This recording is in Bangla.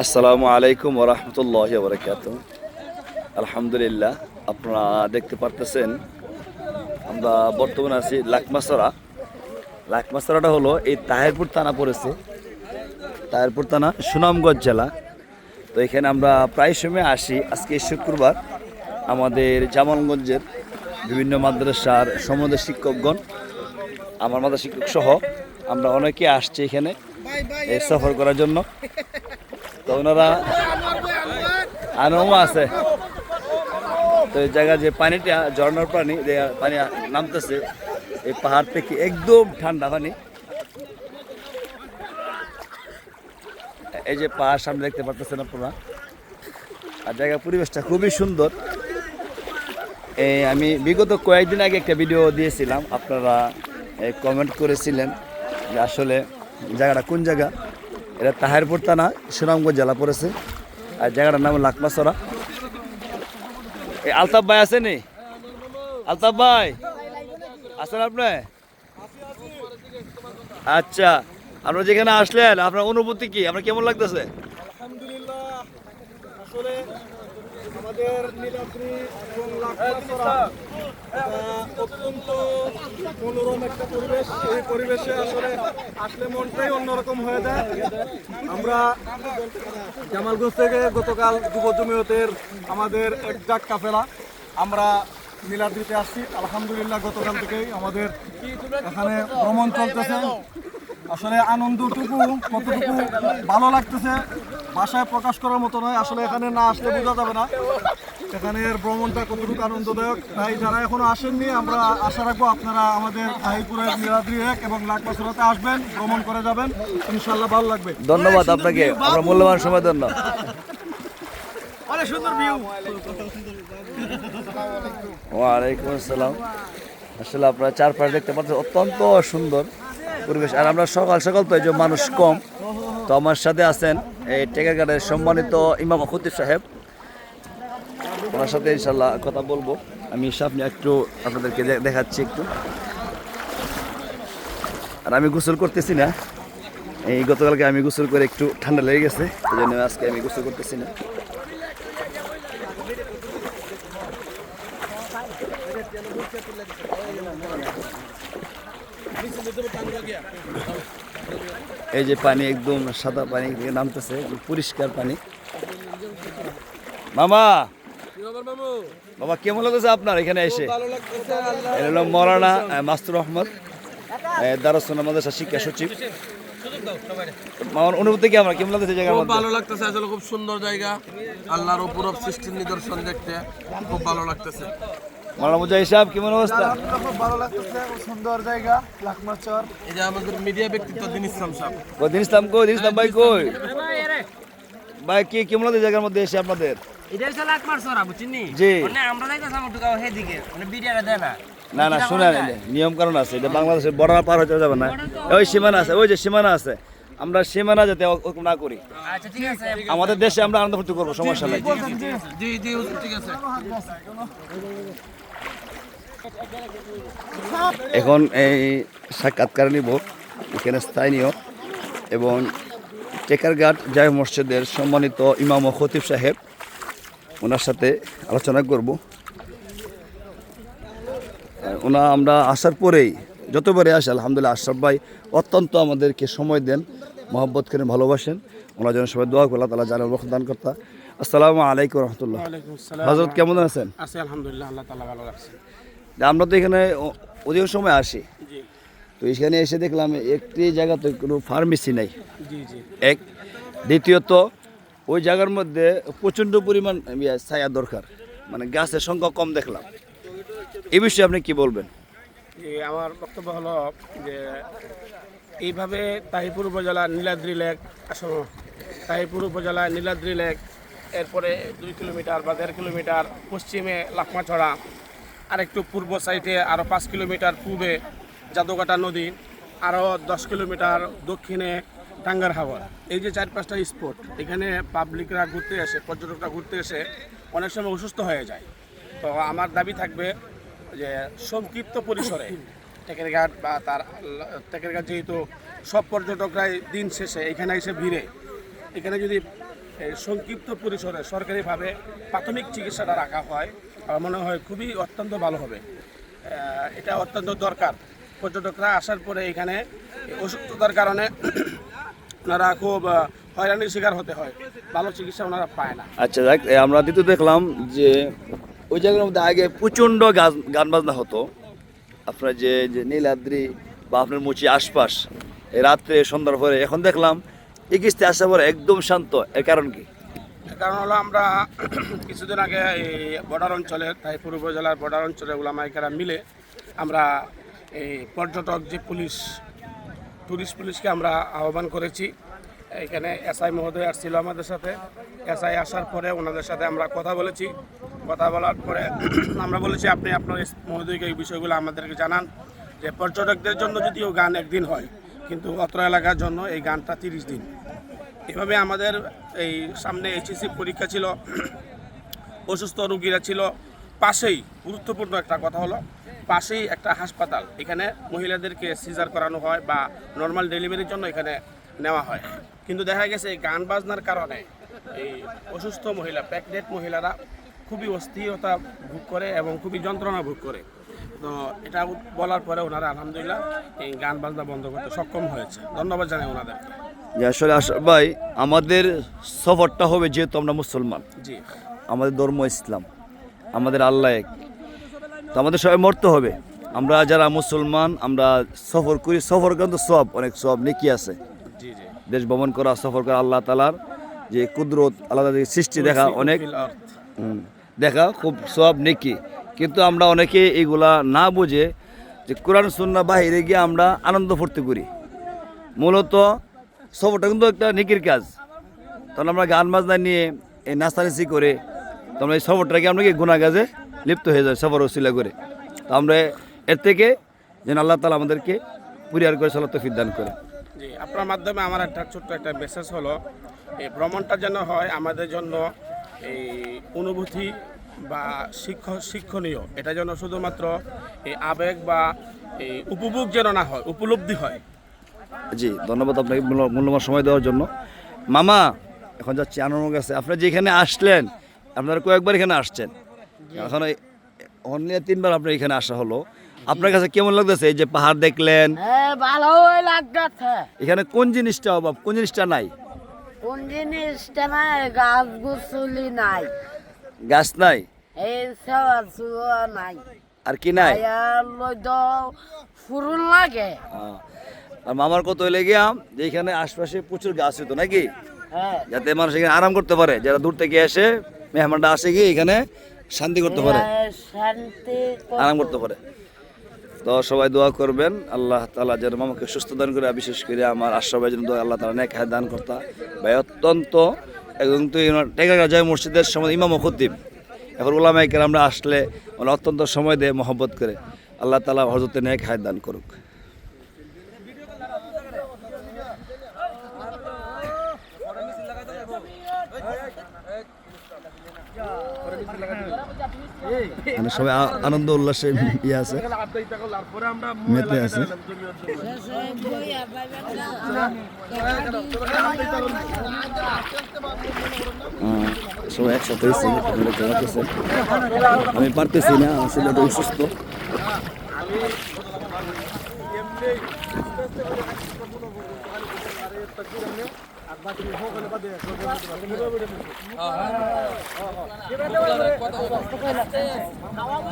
আসসালামু আলাইকুম ওরহমতুল্লাহ বরকাত আলহামদুলিল্লাহ, আপনারা দেখতে পারতেছেন, আমরা বর্তমানে আছি লাকমাসরা লাকমাসরাটা হলো এই তাহেরপুর থানা পড়েছে। তাহেরপুর থানা, সুনামগঞ্জ জেলা। তো এখানে আমরা প্রায় সময় আসি। আজকে শুক্রবার আমাদের জামালগঞ্জের বিভিন্ন মাদ্রাসার সমুদ্র শিক্ষকগণ, আমার মাদ্রাসা শিক্ষক সহ আমরা অনেকে আসছি এখানে সফর করার জন্য। তো ওনারা আনমও আছে। তো এই জায়গা যে পানিটা, ঝর্ণার পানি, যে পানি নামতেছে, এই পাহাড় থেকে একদম ঠান্ডা পানি। এই যে পাহাড় সামনে দেখতে পারতেছেন আপনারা। আর জায়গার পরিবেশটা খুবই সুন্দর। এই আমি বিগত কয়েকদিন আগে একটা ভিডিও দিয়েছিলাম। আপনারা কমেন্ট করেছিলেন যে আসলে জায়গাটা কোন জায়গা? এটা তাহেরপুর থানা, সুনামগঞ্জ জেলা পড়েছে। আর জায়গাটার নাম লাকমাসরা এই আলতাফ ভাই আছেনি আলতাফ ভাই, আছেন আপনি? আচ্ছা আপনারা যেখানে আসলেন, আপনার অনুভূতি কি? আপনার কেমন লাগতেছে? আলহামদুলিল্লাহ, আসলে আমাদের নীলাদ্রি এবং অত্যন্ত মনোরম একটা পরিবেশ। এই পরিবেশে আসলে আসলে মনটাই অন্যরকম হয়ে যায়। আমরা জামালগঞ্জ থেকে গতকাল যুব জমিয়তের আমাদের এক কাফেলা। আমরা নীলাদ্রিতে আসছি। আলহামদুলিল্লাহ গতকাল থেকেই আমাদের এখানে ভ্রমণ চলতেছে। আসলে আনন্দটুকু, কতটুকু ভালো লাগতেছে ভাষায় প্রকাশ করার মতো নয় আসলে এখানে না আসলে বোঝা যাবে না। এখানের ভ্রমণটা কতটুকু আনন্দদায়ক? তাই যারা এখনও আসেননি আমরা আশা রাখব আপনারা আমাদের আহিপুরের নীলাদ্রি এক এবং লাকবাসুরাতে আসবেন ভ্রমণ করে যাবেন। ইনশাল্লাহ ভালো লাগবে। ধন্যবাদ আপনাকে। আমরা মূল্যবান সময় জন্য। অনেক সুন্দর ভিউ ওয়ালাইকুম আসসালাম। আসলে আপনারা চারপাশ দেখতে পাচ্ছেন অত্যন্ত সুন্দর পরিবেশ। আর আমরা সকাল সকাল তো এই যে মানুষ কম। তো আমার সাথে আছেন এই টেকারঘাটের সম্মানিত ইমাম খতিব সাহেব। ওনার সাথে ইনশাল্লাহ কথা বলব। আমি সামনে একটু আপনাদেরকে দেখাচ্ছি একটু। আর আমি গোসল করতেছি না। এই গতকালকে আমি গোসল করে একটু ঠান্ডা লেগে গেছে এই জন্য আজকে আমি গোসল করতেছি না। এই যে পানি একদম সাদা পানি নামতেছে পরিষ্কার পানি। মামা! বাবা কেমন লাগতেছে আপনার এখানে এসে? হলো মৌলানা মাস্তুর রহমদ দারসন আমাদের শিক্ষা সচিব। আমার অনুভূতি কি আমার কেমন লাগতেছে খুব ভালো লাগতেছে আসলে খুব সুন্দর জায়গা। আল্লাহর অপূরব সৃষ্টির নিদর্শন দেখতে খুব ভালো লাগতেছে। সাহেব কেমন অবস্থা খুব ভালো লাগতেছে সুন্দর জায়গা লাকমাচর এই যে আমাদের মিডিয়া ব্যক্তিত্ব দিন ইসলাম সাহেব কই দিন ইসলাম কই দিন ইসলাম ভাই কই ভাই কি কেমন জায়গার মধ্যে এসে আপনাদের এটা হচ্ছে লাখ মার সরা বুঝছিনি জি। মানে আমরা দেখতেছি আমার ঢুকাও সেদিকে মানে বিডিআরে দেয় না না নিয়ম কারণ আছে এটা বাংলাদেশের বর্ডার পার হতে যাবে না ওই সীমানা আছে ওই যে সীমানা আছে আমরা সীমানা যাতে না করি আচ্ছা ঠিক আছে আমাদের দেশে আমরা আনন্দ ফুর্তি করব সমস্যা নাই জি জি হুজুর ঠিক আছে এখন এই সাক্ষাৎকার নিব এখানে স্থানীয় এবং টেকারঘাট জায় মসজিদের সম্মানিত ইমাম ও খতিব সাহেব ওনার সাথে আলোচনা করব। ওনা আমরা আসার পরেই যতবারে আসে আলহামদুলিল্লাহ আশরাফ ভাই অত্যন্ত আমাদেরকে সময় দেন মহব্বত করেন ভালোবাসেন। ওনার জন্য সবাই দোয়া করলাম তালা জানার দান কর্তা। আসসালামু আলাইকুম রহমতুল্লাহ। হজরত কেমন আছেন? আছে আলহামদুলিল্লাহ আল্লাহ তাআলা ভালো রাখছে তা আমরা তো এখানে অধিক সময় আসি। তো এখানে এসে দেখলাম একটি জায়গাতে কোনো ফার্মেসি নাই। এক। দ্বিতীয়ত ওই জায়গার মধ্যে প্রচণ্ড পরিমাণ ছায়া দরকার। মানে গাছের সংখ্যা কম দেখলাম। এ বিষয়ে আপনি কি বলবেন? আমার বক্তব্য হলো যে এইভাবে তাহিপুর উপজেলা নীলাদ্রি লেক আসলে তাহিপুর উপজেলা নীলাদ্রি লেক এরপরে দুই কিলোমিটার বা দেড় কিলোমিটার পশ্চিমে লাকমাছড়া আর একটু পূর্ব সাইডে আরও পাঁচ কিলোমিটার পূর্বে জাদুকাটা নদী আরও দশ কিলোমিটার দক্ষিণে টাঙ্গার হাওয়ার এই যে চার পাঁচটা স্পট, এখানে পাবলিকরা ঘুরতে এসে পর্যটকরা ঘুরতে এসে অনেক সময় অসুস্থ হয়ে যায়। তো আমার দাবি থাকবে যে সংক্ষিপ্ত পরিসরে টেকেরঘাট বা তার টেকেরঘাট যেহেতু সব পর্যটকরাই দিন শেষে এখানে এসে ভিড়ে। এখানে যদি সংক্ষিপ্ত পরিসরে সরকারিভাবে প্রাথমিক চিকিৎসাটা রাখা হয় আমার মনে হয় খুবই অত্যন্ত ভালো হবে। এটা অত্যন্ত দরকার। পর্যটকরা আসার পরে এখানে অসুস্থতার কারণে ওনারা খুব হয়রানির শিকার হতে হয়। ভালো চিকিৎসা ওনারা পায় না। আচ্ছা দেখ আমরা দ্বিতীয় দেখলাম যে ওই জায়গার মধ্যে আগে প্রচণ্ড গান বাজনা হতো। আপনার যে নীলাদ্রি বা আপনার মুচি আশপাশ রাত্রে সন্ধ্যার পরে এখন দেখলাম কিস্তি আসার পরে একদম শান্ত। এর কারণ কি? কারণ হলো আমরা কিছুদিন আগে এই বর্ডার অঞ্চলে, তাইপুর উপজেলার বর্ডার অঞ্চলে ওলামাইকারা মিলে আমরা এই পর্যটক যে পুলিশ, টুরিস্ট পুলিশকে আমরা আহ্বান করেছি। এখানে এসআই মহোদয় আসছিল আমাদের সাথে। এসআই আসার পরে ওনাদের সাথে আমরা কথা বলেছি। কথা বলার পরে আমরা বলেছি, আপনি আপনার মহোদয়কে এই বিষয়গুলো আমাদেরকে জানান যে পর্যটকদের জন্য যদিও গান একদিন হয়, কিন্তু অত্র এলাকার জন্য এই গানটা তিরিশ দিন। এভাবে আমাদের এই সামনে এইচএসসি পরীক্ষা ছিল, অসুস্থ রুগীরা ছিল। পাশেই গুরুত্বপূর্ণ একটা কথা হলো, পাশেই একটা হাসপাতাল। এখানে মহিলাদেরকে সিজার করানো হয় বা নর্মাল ডেলিভারির জন্য এখানে নেওয়া হয়। কিন্তু দেখা গেছে গান বাজনার কারণে এই অসুস্থ মহিলা প্রেগনেন্ট মহিলারা খুবই অস্থিরতা ভোগ করে এবং খুবই যন্ত্রণা ভোগ করে। তো এটা বলার পরে ওনারা আলহামদুলিল্লাহ এই গান বাজনা বন্ধ করতে সক্ষম হয়েছে। ধন্যবাদ জানাই ওনাদেরকে। যে আসলে আশা ভাই আমাদের সফরটা হবে যেহেতু আমরা মুসলমান। আমাদের ধর্ম ইসলাম আমাদের আল্লাহ এক। তো আমাদের সবাই মরতে হবে। আমরা যারা মুসলমান আমরা সফর করি। সফর কিন্তু সব অনেক সব নেকি আছে। দেশ ভ্রমণ করা সফর করা আল্লাহ তালার যে কুদরত আল্লাহ সৃষ্টি দেখা অনেক দেখা খুব সব নেকি। কিন্তু আমরা অনেকে এগুলা না বুঝে যে কোরআন সুন্না বাহিরে গিয়ে আমরা আনন্দ ফুর্তি করি। মূলত সফরটা কিন্তু একটা নেকির কাজ। তখন আমরা গান বাজনা নিয়ে এই নাস্তানাচি করে তো আমরা এই সফরটাকে আমরা কি গুণা কাজে লিপ্ত হয়ে যায় সবর ওসিলা করে। তো আমরা এর থেকে যেন আল্লাহ তালা আমাদেরকে পরিহার করে চলাতে দান করে। জি, আপনার মাধ্যমে আমার একটা ছোট্ট একটা মেসেজ হলো, এই ভ্রমণটা যেন হয় আমাদের জন্য এই অনুভূতি বা শিক্ষ, শিক্ষণীয়। এটা যেন শুধুমাত্র এই আবেগ বা এই উপভোগ যেন না হয়, উপলব্ধি হয়। জি ধন্যবাদ আপনাকে মূল্য- মূল্যবান সময় দেওয়ার জন্য। মামা এখন যাচ্ছি আনন্দ কাছে। আপনারা যেখানে আসলেন আপনারা কয়েকবার এখানে আসছেন। এখন অনলি তিনবার আপনার এখানে আসা হলো। আপনার কাছে কেমন লাগতেছে? এই যে পাহাড় দেখলেন। ভালোই লাগতেছে। এখানে কোন জিনিসটা অভাব? কোন জিনিসটা নাই? কোন জিনিসটা নাই? গাছ গুছুলি নাই। গাছ নাই? এই নাই। আর কি নাই? দাও লাগে। আর মামার কত হইলে গিয়া যে এখানে আশপাশে প্রচুর গাছ হতো নাকি? হ্যাঁ। যাতে মানুষ এখানে আরাম করতে পারে যারা দূর থেকে এসে মেহমানটা আসে গিয়ে এখানে শান্তি করতে পারে। আরাম করতে পারে। তো সবাই দোয়া করবেন আল্লাহ তালা যেন আমাকে সুস্থ দান করে বিশেষ করে আমার আশ্রয় যেন দোয়া আল্লাহ তালা নেক হায়াত দান করতা। ভাই অত্যন্ত এবং তো টেকা জয় মসজিদের সময় ইমাম খতিব। এখন ওলামাইকের আমরা আসলে মানে অত্যন্ত সময় দেয় মহব্বত করে। আল্লাহ তালা হজরতে নেক হায় দান করুক। মানে সবাই আনন্দ, উল্লাসে ইয়ে আছে। মেতে আছে। সবাই একসাথে আমি পারতেছি না, আসলে এটা অসুস্থ